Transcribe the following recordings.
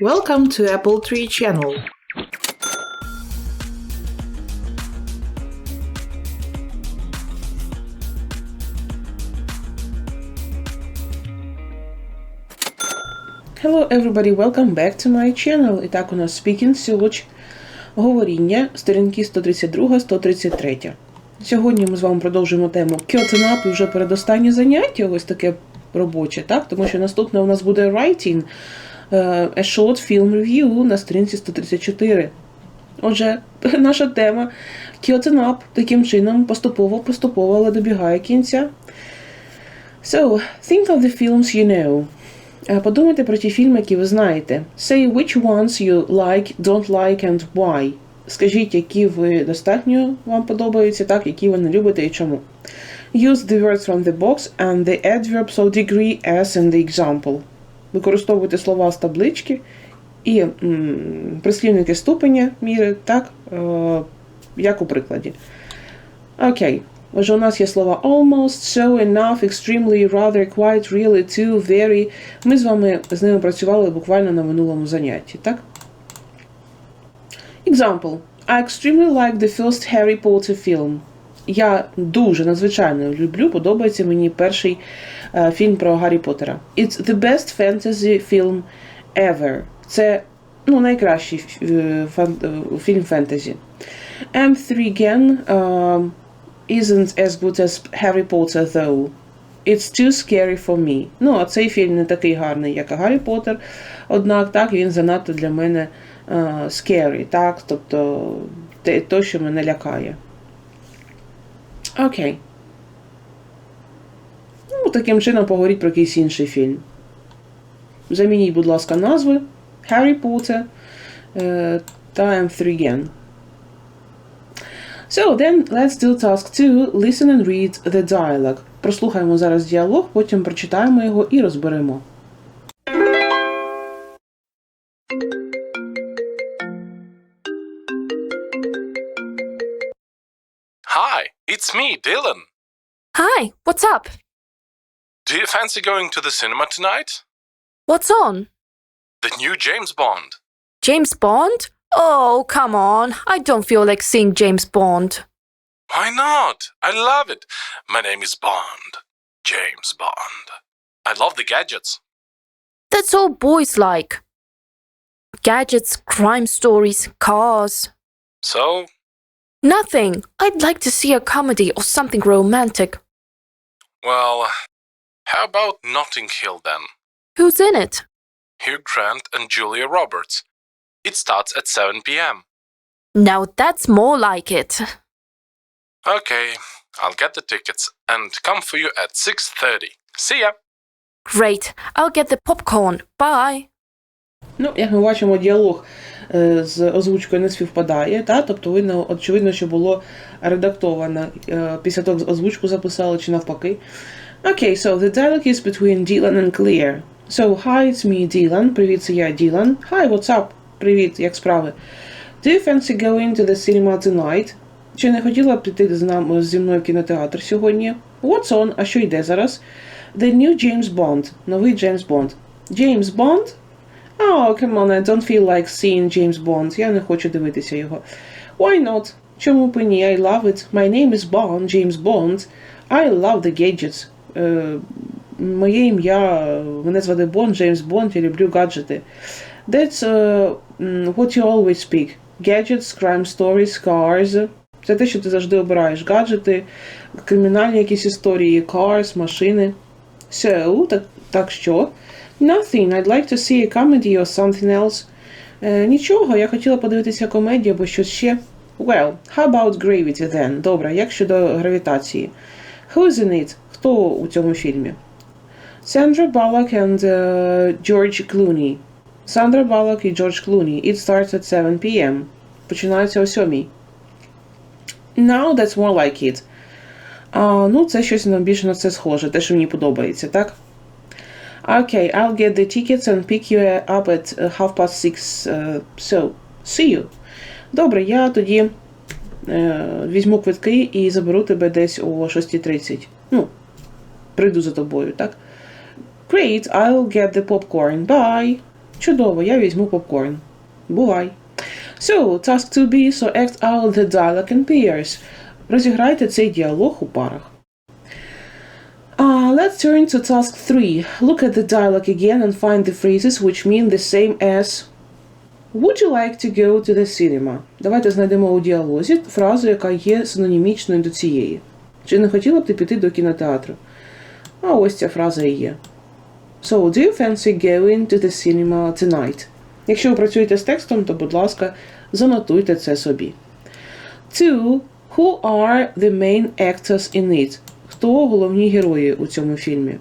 Welcome to Apple Tree Channel. Hello everybody, welcome back to my channel. І так у нас Speaking Search, говоріння, сторінки 132-133. Сьогодні ми з вами продовжуємо тему Up і вже передостаннє заняття, ось таке робоче, так? Тому що наступне у нас буде Writing, A Short Film Review на сторінці 134. Отже, наша тема Up таким чином поступово-поступово, але добігає кінця. So, think of the films you know. Е, Подумайте про ті фільми, які ви знаєте. Say which ones you like, don't like and why. Скажіть, які ви достатньо вам подобаються, так, які ви не любите і чому. Use the words from the box and the adverbs of degree as in the example. Використовуйте слова з таблички і прислівники ступеня міри, так, е, як у прикладі. Окей. Отже, у нас є слова almost, so, enough, extremely, rather, quite, really, too, very. Ми з вами з ними працювали буквально на минулому занятті, так? Example. I extremely like the first Harry Potter film. Я дуже надзвичайно люблю, подобається мені перший е, фільм про Гаррі Поттера. It's the best fantasy film ever. Це ну, найкращий е, е, фільм фентезі. M3 again um, isn't as good as Harry Potter though. It's too scary for me. Ну, а цей фільм не такий гарний, як Гаррі Поттер. Однак так він занадто для мене uh, scary, так? Тобто те, то, що мене лякає. Окей. Ну, таким чином поговоріть про якийсь інший фільм. Замініть, будь ласка, назви Harry Potter е, та M3 Again. So, then let's do task 2. Listen and read the dialogue. Прослухаємо зараз діалог, потім прочитаємо його і розберемо. It's me, Dylan. Hi, what's up? Do you fancy going to the cinema tonight? What's on? The new James Bond. James Bond? Oh, come on. I don't feel like seeing James Bond. Why not? I love it. My name is Bond. James Bond. I love the gadgets. That's all boys like. Gadgets, crime stories, cars. So, Nothing. I'd like to see a comedy or something romantic. well, how about Notting Hill then? Who's in it? Hugh Grant and Julia Roberts. It starts at 7 p.m. Now that's more like it. Okay, I'll get the tickets and come for you at 6:30. See ya. Great. I'll get the popcorn. Bye. Ну, як ми бачимо, діалог е, з озвучкою не співпадає, та? тобто видно, очевидно, що було редактовано. Е, Після того озвучку записали чи навпаки. Окей, so the dialogue is between Dylan and Claire. So, hi, it's me, Dylan. Привіт, це я, Dylan. Hi, what's up? Привіт, як справи? Do you fancy going to the cinema tonight? Чи не хотіла б піти з нами зі мною в кінотеатр сьогодні? What's on? А що йде зараз? The new James Bond. Новий James Bond. James Bond? Oh, come on, I don't feel like seeing James Bond. Я не хочу дивитися його. Why not? Чому б і ні? I love it. My name is Bond, James Bond. I love the gadgets. Е, моє ім'я, мене звати Бонд, Джеймс Бонд, я люблю гаджети. That's uh, mm, what you always speak. Gadgets, crime stories, cars. Це те, що ти завжди обираєш. Гаджети, кримінальні якісь історії, cars, машини. So, так, так що? Nothing. I'd like to see a comedy or something else. Е, нічого, я хотіла подивитися комедію або щось ще. Well, how about gravity then? Добре, як щодо гравітації? Who's in it? Хто у цьому фільмі? Sandra Bullock and uh, George Clooney. Сандра Баллок і Джордж Клуні. It starts at 7 p.m. Починається о 7. Now that's more like it. А, ну, це щось більше на це схоже, те, що мені подобається, так? Okay, I'll get the tickets and pick you up at uh, half past six. Uh, so, see you. Добре, я тоді е, візьму квитки і заберу тебе десь о 6.30. Ну, прийду за тобою, так? Great, I'll get the popcorn. Bye. Чудово, я візьму попкорн. Бувай. So, task 2b, so act out the dialogue in pairs. Розіграйте цей діалог у парах. Uh, let's turn to task 3. Look at the dialogue again and find the phrases which mean the same as Would you like to go to the cinema? Давайте знайдемо у діалозі фразу, яка є синонімічною до цієї. Чи не хотіла б ти піти до кінотеатру? А ось ця фраза і є. So, do you fancy going to the cinema tonight? Якщо ви працюєте з текстом, то, будь ласка, занотуйте це собі. Two. Who are the main actors in it? Хто головні герої у цьому фільмі?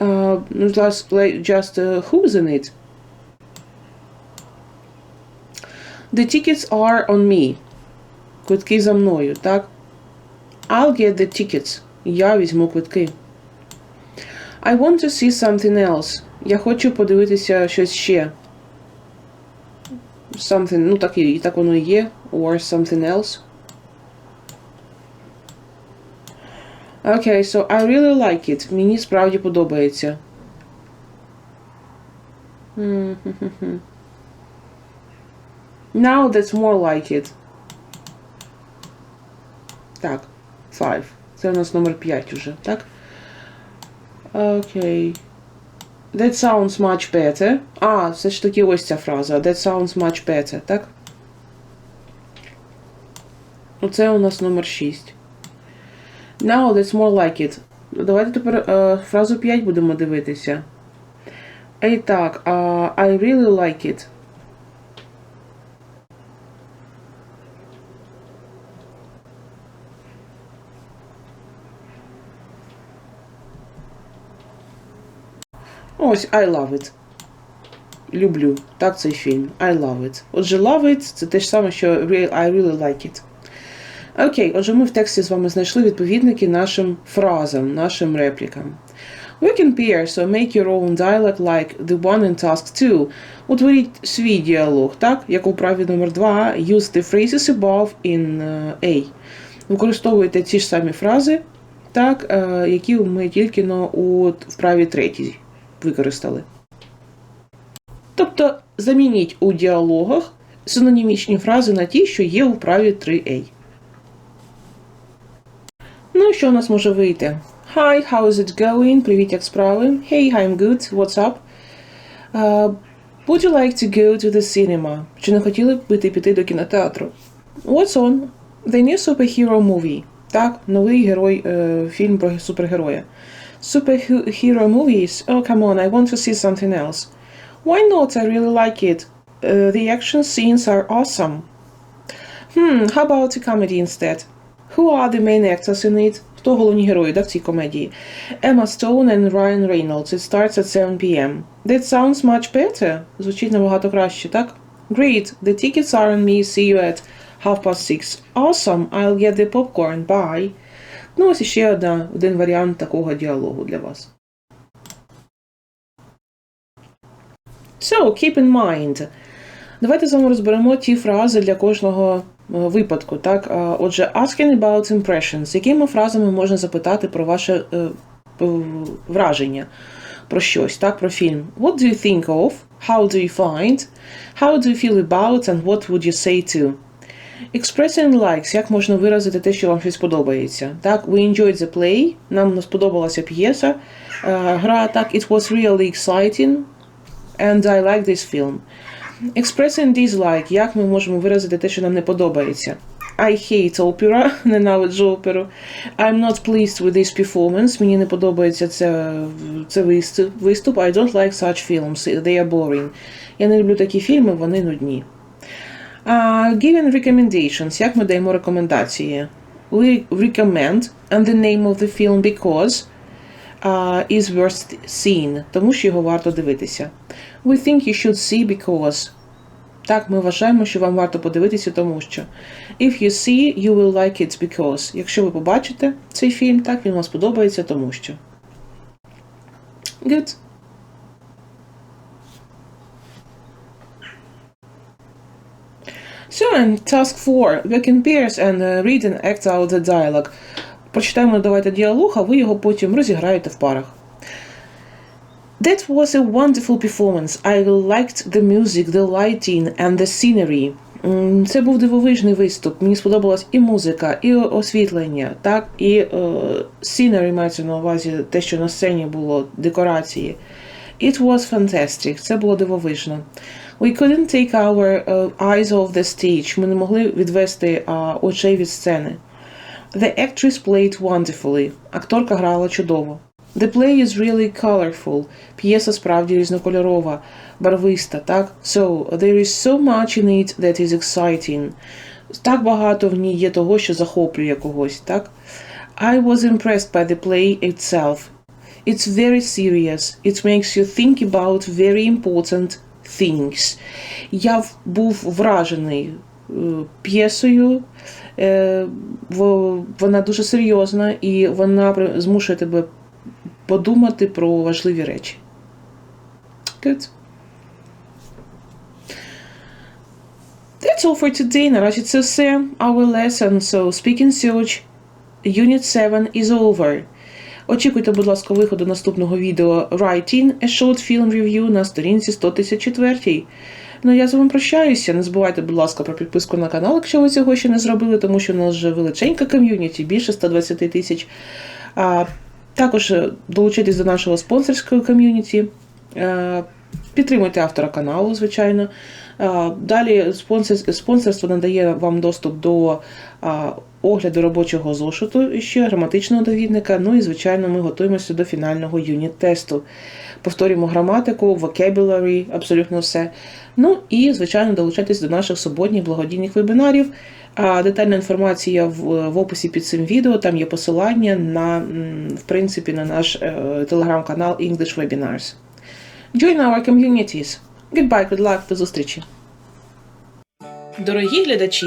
Uh, just, like, just uh, who's in it? The tickets are on me. Квитки за мною, так? I'll get the tickets. Я візьму квитки. I want to see something else. Я хочу подивитися щось ще. Something, ну так і так воно і є. Or something else. Okay, so I really like it. Мені справді подобається. Now that's more like it. Так, five. Це у нас номер 5 уже, так? Окей. That sounds much better. А, все ж таки ось ця фраза. That sounds much better, так? Оце у нас номер 6. Now that's more like it. Давайте тепер е, фразу 5 будемо дивитися. І так, а, I really like it. Ось I love it. Люблю. Так цей фільм. I love it. Отже, love it це те ж саме, що I really like it. Окей, отже, ми в тексті з вами знайшли відповідники нашим фразам, нашим реплікам. We can pair, so make your own dialogue like the one in task 2. Утворіть свій діалог, так, як у праві номер 2 use the phrases above in uh, A. Використовуйте ті ж самі фрази, так, е, які ми тільки но у вправі третій використали. Тобто замініть у діалогах синонімічні фрази на ті, що є у вправі 3A. Ну, що у нас може вийти? Hi, how is it going? Привіт, як справи? Hey, I'm good. What's up? Uh, would you like to go to the cinema? Чи не хотіли б ви піти до кінотеатру? What's on? The new superhero movie. Так, новий герой, е, фільм про супергероя. Superhero movies? Oh, come on, I want to see something else. Why not? I really like it. Uh, the action scenes are awesome. Hmm, how about a comedy instead? Who are the main actors in it? Хто головні герої да, в цій комедії? Emma Stone and Ryan Reynolds. It starts at 7 p.m. That sounds much better. Звучить набагато краще, так? Great. The tickets are on me. See you at half past six. Awesome. I'll get the popcorn. Bye. Ну, ось ще одна, один варіант такого діалогу для вас. So, keep in mind. Давайте з вами розберемо ті фрази для кожного е, випадку. Так? Отже, asking about impressions. Якими фразами можна запитати про ваше е, враження про щось, так? про фільм? What do you think of? How do you find? How do you feel about and what would you say to? Expressing likes, як можна виразити те, що вам щось подобається. Так, we enjoyed the play, нам сподобалася п'єса, е, гра, так, it was really exciting, and I like this film. Expressing dislike, як ми можемо виразити те, що нам не подобається. I hate opera, ненавиджу оперу. I'm not pleased with this performance. Мені не подобається це, це виступ. I don't like such films. They are boring. Я не люблю такі фільми, вони нудні. Uh, giving recommendations. Як ми даємо рекомендації? We recommend and the name of the film because uh, is worth seen. Тому що його варто дивитися. We think you should see because. Так, ми вважаємо, що вам варто подивитися, тому що. If you see, you will like it because. Якщо ви побачите цей фільм, так, він вам сподобається, тому що. Good. So, and task 4. Work in pairs and uh, read and act out the dialogue. Прочитаємо давайте діалог, а ви його потім розіграєте в парах. That was a wonderful performance. I liked the music, the lighting and the scenery. Це був дивовижний виступ. Мені сподобалась і музика, і освітлення, так, і е, scenery мається на увазі те, що на сцені було, декорації. It was fantastic. Це було дивовижно. We couldn't take our uh, eyes off the stage. Ми не могли відвести очей від сцени. The actress played wonderfully. Акторка грала чудово. The play is really colorful. П'єса справді різнокольорова, барвиста, так? So, there is so much in it that is exciting. Так багато в ній є того, що захоплює когось, так? I was impressed by the play itself. It's very serious. It makes you think about very important things. Я був вражений е, п'єсою. Е, Вона дуже серйозна і вона змушує тебе подумати про важливі речі. Good. That's all for today. Наразі це все. Our lesson. So, speak in search. Unit 7 is over. Очікуйте, будь ласка, виходу наступного відео Writing a Short Film Review на сторінці 104. Ну, я з вами прощаюся. Не забувайте, будь ласка, про підписку на канал, якщо ви цього ще не зробили, тому що у нас вже величенька ком'юніті, більше 120 тисяч. А, також долучитись до нашого спонсорського ком'юніті. Е, Підтримуйте автора каналу, звичайно. А, Далі спонсорство надає вам доступ до огляду робочого зошиту, ще граматичного довідника. Ну і, звичайно, ми готуємося до фінального юніт-тесту. Повторюємо граматику, vocabulary, абсолютно все. Ну і, звичайно, долучайтесь до наших суботніх благодійних вебінарів. А детальна інформація в, в описі під цим відео. Там є посилання на, в принципі, на наш е, телеграм-канал English Webinars. Join our communities. Goodbye, good luck, до зустрічі. Дорогі глядачі,